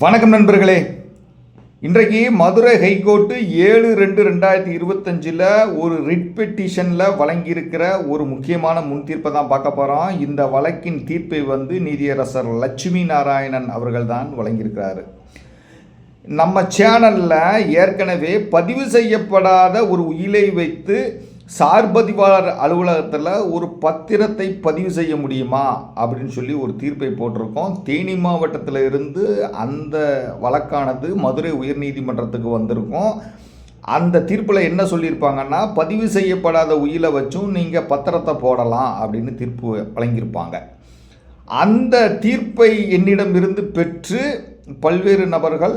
வணக்கம் நண்பர்களே. இன்றைக்கு மதுரை ஹைகோர்ட்டு ஏழு ரெண்டு ரெண்டாயிரத்தி இருபத்தஞ்சில் ஒரு ரிட் பெட்டிஷனில் வழங்கியிருக்கிற ஒரு முக்கியமான முன் தீர்ப்பை தான் பார்க்க போகிறோம் இந்த வழக்கின் தீர்ப்பை வந்து நீதியரசர் லட்சுமி நாராயணன் அவர்கள் தான் வழங்கியிருக்கிறாரு. நம்ம சேனலில் ஏற்கனவே பதிவு செய்யப்படாத ஒரு உயிலை வைத்து சார்பதிவாளர் அலுவலகத்தில் ஒரு பத்திரத்தை பதிவு செய்ய முடியுமா அப்படின்னு சொல்லி ஒரு தீர்ப்பை போட்டிருக்கோம். தேனி மாவட்டத்தில் இருந்து அந்த வழக்கானது மதுரை உயர்நீதிமன்றத்துக்கு வந்திருக்கும். அந்த தீர்ப்பில் என்ன சொல்லியிருப்பாங்கன்னா பதிவு செய்யப்படாத உயிரை வச்சும் நீங்கள் பத்திரத்தை போடலாம் அப்படின்னு தீர்ப்பு வழங்கியிருப்பாங்க. அந்த தீர்ப்பை என்னிடமிருந்து பெற்று பல்வேறு நபர்கள்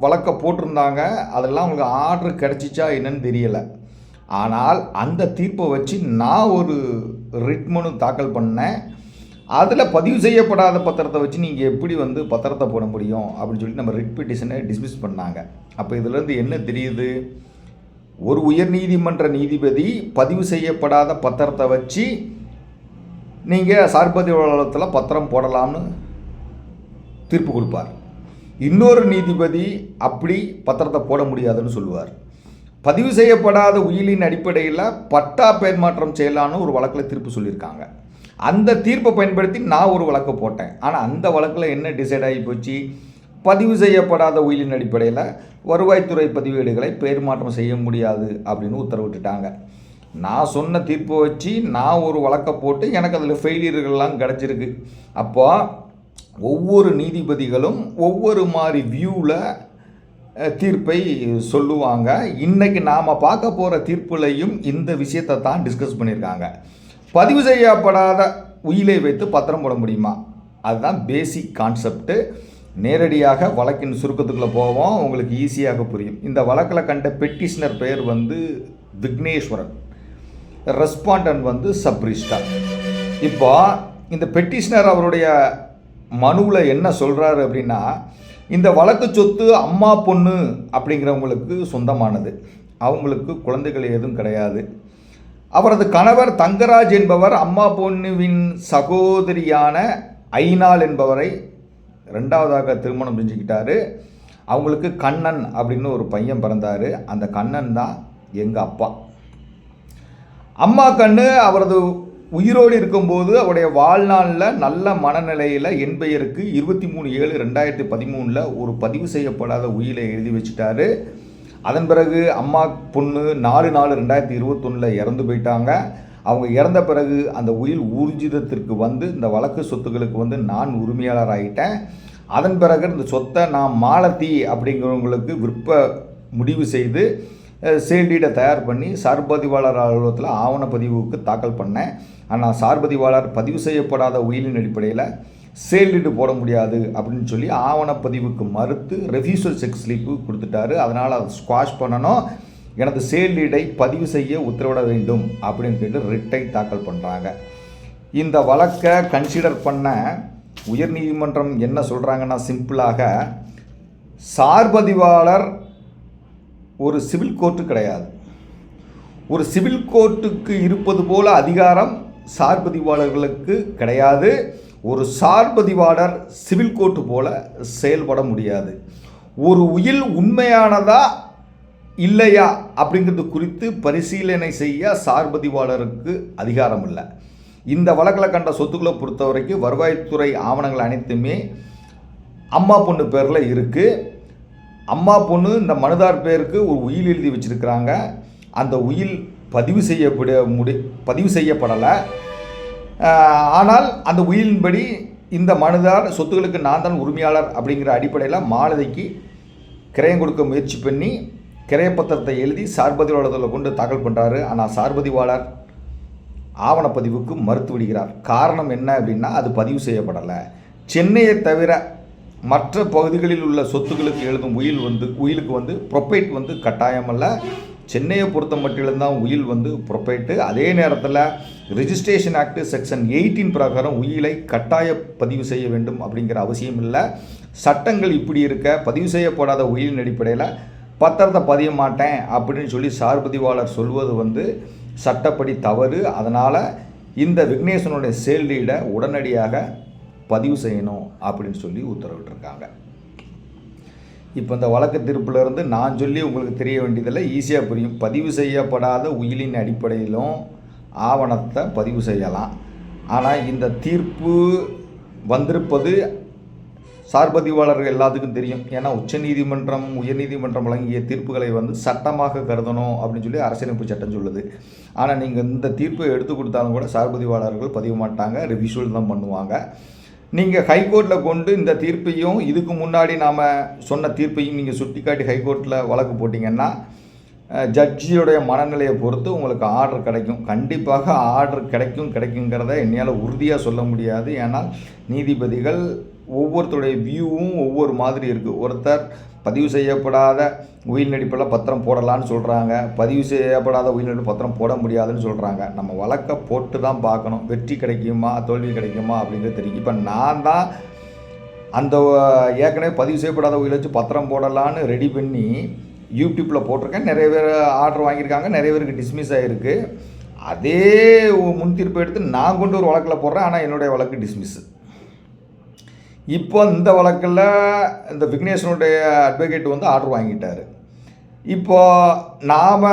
வழக்க போட்டிருந்தாங்க. அதெல்லாம் அவங்களுக்கு ஆர்டர் கிடச்சிச்சா என்னன்னு தெரியலை. ஆனால் அந்த தீர்ப்பை வச்சு நான் ஒரு ரிட் மனு தாக்கல் பண்ணேன். அதில் பதிவு செய்யப்படாத பத்திரத்தை வச்சு நீங்கள் எப்படி வந்து பத்திரத்தை போட முடியும் அப்படின்னு சொல்லி நம்ம ரிட் பெட்டிஷனை டிஸ்மிஸ் பண்ணாங்க. அப்போ இதிலேருந்து என்ன தெரியுது? ஒரு உயர்நீதிமன்ற நீதிபதி பதிவு செய்யப்படாத பத்திரத்தை வச்சு நீங்கள் சார்பதிவாளத்தில் பத்திரம் போடலாம்னு தீர்ப்பு கொடுப்பார். இன்னொரு நீதிபதி அப்படி பத்திரத்தை போட முடியாதுன்னு சொல்லுவார். பதிவு செய்யப்படாத உயிலின் அடிப்படையில் பட்டா பெயர் மாற்றம் செய்யலான்னு ஒரு வழக்கில் தீர்ப்பு சொல்லியிருக்காங்க. அந்த தீர்ப்பை பயன்படுத்தி நான் ஒரு வழக்கு போட்டேன். ஆனால் அந்த வழக்கில் என்ன டிசைட் ஆகி போச்சு? பதிவு செய்யப்படாத உயிலின் அடிப்படையில் வருவாய்த்துறை பதிவேடுகளை பெயர் மாற்றம் செய்ய முடியாது அப்படின்னு உத்தரவிட்டுட்டாங்க. நான் சொன்ன தீர்ப்பை வச்சு நான் ஒரு வழக்கை போட்டு எனக்கு அதில் ஃபெயிலியர்கள்லாம் கிடச்சிருக்கு. அப்போ ஒவ்வொரு நீதிபதிகளும் ஒவ்வொரு மாதிரி வியூவில் தீர்ப்பை சொல்லுவாங்க. இன்றைக்கி நாம் பார்க்க போகிற தீர்ப்புலையும் இந்த விஷயத்தை தான் டிஸ்கஸ் பண்ணியிருக்காங்க. பதிவு செய்யப்படாத உயிலை வைத்து பத்திரம் போட முடியுமா? அதுதான் பேசிக் கான்செப்ட்டு நேரடியாக வழக்கின் சுருக்கத்துக்குள்ளே போவோம். உங்களுக்கு ஈஸியாக புரியும். இந்த வழக்கில் கண்ட பெட்டிஷனர் பெயர் வந்து விக்னேஸ்வரன். ரெஸ்பாண்டன்ட் வந்து சப்ரிஸ்டார் இப்போ இந்த பெட்டிஷனர் அவருடைய மனுவில் என்ன சொல்கிறாரு அப்படின்னா இந்த வழக்கு சொத்து அம்மா பொண்ணு அப்படிங்கிறவங்களுக்கு சொந்தமானது. அவங்களுக்கு குழந்தைகள் எதுவும் கிடையாது. அவரது கணவர் தங்கராஜ் என்பவர் அம்மா பொண்ணுவின் சகோதரியான ஐநாள் என்பவரை ரெண்டாவதாக திருமணம் செஞ்சுக்கிட்டாரு. அவங்களுக்கு கண்ணன் அப்படின்னு ஒரு பையன் பிறந்தார். அந்த கண்ணன் தான் எங்கள் அப்பா. அம்மா கண்ணு அவரது உயிரோடு இருக்கும்போது அவருடைய வாழ்நாளில் நல்ல மனநிலையில் என் பெயருக்கு இருபத்தி மூணு ஏழு ரெண்டாயிரத்தி பதிமூணில் ஒரு பதிவு செய்யப்படாத உயிரை எழுதி வச்சுட்டாரு. அதன் பிறகு அம்மா பொண்ணு நாலு நாலு ரெண்டாயிரத்தி இருபத்தொன்னில் இறந்து போயிட்டாங்க. அவங்க இறந்த பிறகு அந்த உயிர் ஊர்ஜிதத்திற்கு வந்து இந்த வழக்கு சொத்துக்களுக்கு வந்து நான் உரிமையாளர் ஆகிட்டேன் அதன் பிறகு இந்த சொத்தை நான் மாலத்தி அப்படிங்கிறவங்களுக்கு விற்ப முடிவு செய்து சேல்டீடை தயார் பண்ணி சார்பதிவாளர் அலுவலகத்தில் ஆவணப்பதிவுக்கு தாக்கல் பண்ணேன். ஆனால் சார்பதிவாளர் பதிவு செய்யப்படாத உயிலின் அடிப்படையில் சேல்டு போட முடியாது அப்படின்னு சொல்லி ஆவணப்பதிவுக்கு மறுத்து ரெஃப்யூசல் செக் ஸ்லிப்பு கொடுத்துட்டாரு. அதனால் அதை ஸ்குவாஷ் பண்ணணும். எனது சேல்டீடை பதிவு செய்ய உத்தரவிட வேண்டும் அப்படின்னு கேட்டு ரிட்டை தாக்கல் பண்ணுறாங்க இந்த வழக்கை கன்சிடர் பண்ண உயர்நீதிமன்றம் என்ன சொல்கிறாங்கன்னா சிம்பிளாக சார்பதிவாளர் ஒரு சிவில் கோர்ட்டு கிடையாது. ஒரு சிவில் கோர்ட்டுக்கு இருப்பது போல அதிகாரம் சார்பதிவாளர்களுக்கு கிடையாது. ஒரு சார்பதிவாளர் சிவில் கோர்ட்டு போல செயல்பட முடியாது. ஒரு உயில் உண்மையானதா இல்லையா அப்படிங்கிறது குறித்து பரிசீலனை செய்ய சார்பதிவாளருக்கு அதிகாரம் இல்லை இந்த வழக்கில் கண்ட சொத்துக்களை பொறுத்த வரைக்கும் வருவாய்த்துறை ஆவணங்கள் அனைத்துமே அம்மா பொண்ணு பேரில் இருக்குது அம்மா பொண்ணு இந்த மனுதார் பேருக்கு ஒரு உயில் எழுதி வச்சுருக்கிறாங்க. அந்த உயில் பதிவு செய்யப்பட முடி பதிவு செய்யப்படலை. ஆனால் அந்த உயிலின்படி இந்த மனுதார் சொத்துக்களுக்கு நான் தான் உரிமையாளர் அப்படிங்கிற அடிப்படையில் மாலதிக்கு கிரயம் கொடுக்க முயற்சி பண்ணி கிரயப்பத்திரத்தை எழுதி சார்பதிவாளத்தில் கொண்டு தாக்கல் பண்ணுறாரு ஆனால் சார்பதிவாளர் ஆவணப்பதிவுக்கு மறுத்து விடுகிறார். காரணம் என்ன அப்படின்னா அது பதிவு செய்யப்படலை. சென்னையை தவிர மற்ற பகுதிகளில் உள்ள சொத்துக்களுக்கு எழுதும் உயில் வந்து உயிலுக்கு வந்து ப்ரொப்பைட் வந்து கட்டாயமல்ல சென்னையை பொறுத்த மட்டிலும் தான் உயில் வந்து ப்ரொப்பைட்டு அதே நேரத்தில் ரிஜிஸ்ட்ரேஷன் ஆக்ட் செக்ஷன் எயிட்டீன் பிரகாரம் உயிலை கட்டாய பதிவு செய்ய வேண்டும் அப்படிங்கிற அவசியம் இல்லை. சட்டங்கள் இப்படி இருக்க பதிவு செய்யப்படாத உயிலின் அடிப்படையில் பத்திரத்தை பதிய மாட்டேன் அப்படின்னு சொல்லி சார்பதிவாளர் சொல்வது வந்து சட்டப்படி தவறு. அதனால் இந்த விக்னேசனுடைய சேல்டீடை உடனடியாக பதிவு செய்யணும் அப்படின்னு சொல்லி உத்தரவிட்டிருக்காங்க. இப்போ இந்த வழக்கு தீர்ப்பிலிருந்து நான் சொல்லி உங்களுக்கு தெரிய வேண்டியதில்லை. ஈஸியாக புரியும். பதிவு செய்யப்படாத உயிலின் அடிப்படையிலும் ஆவணத்தை பதிவு செய்யலாம். ஆனால் இந்த தீர்ப்பு வந்திருப்பது சார்பதிவாளர்கள் எல்லாத்துக்கும் தெரியும். ஏன்னா உச்சநீதிமன்றம் உயர்நீதிமன்றம் வழங்கிய தீர்ப்புகளை வந்து சட்டமாக கருதணும் அப்படின்னு சொல்லி அரசியலமைப்பு சட்டம் சொல்லுது. ஆனால் நீங்கள் இந்த தீர்ப்பை எடுத்து கொடுத்தாலும் கூட சார்பதிவாளர்கள் பதிவு மாட்டாங்க. ரிவிஷுவல் தான் பண்ணுவாங்க. நீங்கள் ஹைகோர்ட்டில் கொண்டு இந்த தீர்ப்பையும் இதுக்கு முன்னாடி நாம் சொன்ன தீர்ப்பையும் நீங்கள் சுட்டிக்காட்டி ஹைகோர்ட்டில் வழக்கு போட்டிங்கன்னா ஜட்ஜியுடைய ஜட்ஜியோடைய மனநிலையை பொறுத்து உங்களுக்கு ஆர்டர் கிடைக்கும். கண்டிப்பாக ஆர்டர் கிடைக்கும் கிடைக்குங்கிறத என்னால் உறுதியாக சொல்ல முடியாது. ஏன்னால் நீதிபதிகள் ஒவ்வொருத்தருடைய வியூவும் ஒவ்வொரு மாதிரி இருக்குது ஒருத்தர் பதிவு செய்யப்படாத உயிர் நடிப்பில் பத்திரம் போடலான்னு சொல்கிறாங்க பதிவு செய்யப்படாத உயிர் நடிப்பு பத்திரம் போட முடியாதுன்னு சொல்கிறாங்க நம்ம வழக்கை போட்டு தான் பார்க்கணும். வெற்றி கிடைக்குமா? தோல்வி கிடைக்குமா? அப்படிங்கிறது தெரியும். இப்போ நான் தான் அந்த ஏற்கனவே பதிவு செய்யப்படாத உயிரை வச்சு பத்திரம் போடலான்னு ரெடி பண்ணி யூடியூப்பில் போட்டிருக்கேன். நிறைய பேர் ஆர்டர் வாங்கியிருக்காங்க. நிறைய பேருக்கு டிஸ்மிஸ் ஆகிருக்கு அதே முன் தீர்ப்பு எடுத்து நான் கொண்டு ஒரு வழக்கில் போடுறேன். ஆனால் என்னுடைய வழக்கு டிஸ்மிஸ்ஸு இப்போ இந்த வழக்கில் இந்த விக்னேஸ்வரனுடைய அட்வொகேட் வந்து ஆர்டர் வாங்கிட்டார். இப்போ நாம்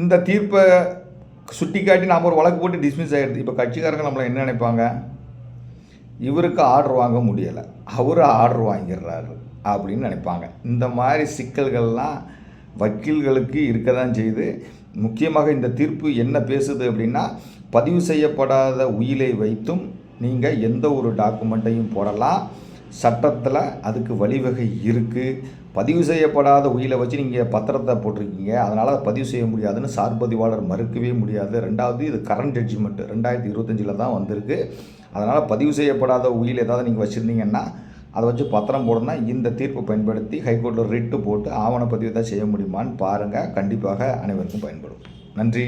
இந்த தீர்ப்பை சுட்டி காட்டி நாம் ஒரு வழக்கு போட்டு டிஸ்மிஸ் ஆகிடுது இப்போ கட்சிக்காரங்க நம்மளை என்ன நினைப்பாங்க? இவருக்கு ஆர்டர் வாங்க முடியலை. அவர் ஆர்டர் வாங்கிடுறாரு அப்படின்னு நினைப்பாங்க. இந்த மாதிரி சிக்கல்கள்லாம் வக்கீல்களுக்கு இருக்க தான் செய்யுது. முக்கியமாக இந்த தீர்ப்பு என்ன பேசுது அப்படின்னா பதிவு செய்யப்படாத உயிலை வைத்தும் நீங்கள் எந்த ஒரு டாக்குமெண்ட்டையும் போடலாம். சட்டத்தில் அதுக்கு வழிவகை இருக்குது பதிவு செய்யப்படாத உயிரை வச்சு நீங்கள் பத்திரத்தை போட்டிருக்கீங்க. அதனால் அதை பதிவு செய்ய முடியாதுன்னு சார்பதிவாளர் மறுக்கவே முடியாது. ரெண்டாவது இது கரண்ட் ஜட்ஜ்மெண்ட்டு ரெண்டாயிரத்தி இருபத்தஞ்சில் தான் வந்திருக்கு. அதனால் பதிவு செய்யப்படாத உயில் ஏதாவது நீங்கள் வச்சுருந்தீங்கன்னா அதை வச்சு பத்திரம் போடணும்னா இந்த தீர்ப்பு பயன்படுத்தி ஹைகோர்ட்டில் ரிட்டு போட்டு ஆவணப்பதிவு தான் செய்ய முடியுமான்னு பாருங்கள் கண்டிப்பாக அனைவருக்கும் பயன்படும். நன்றி.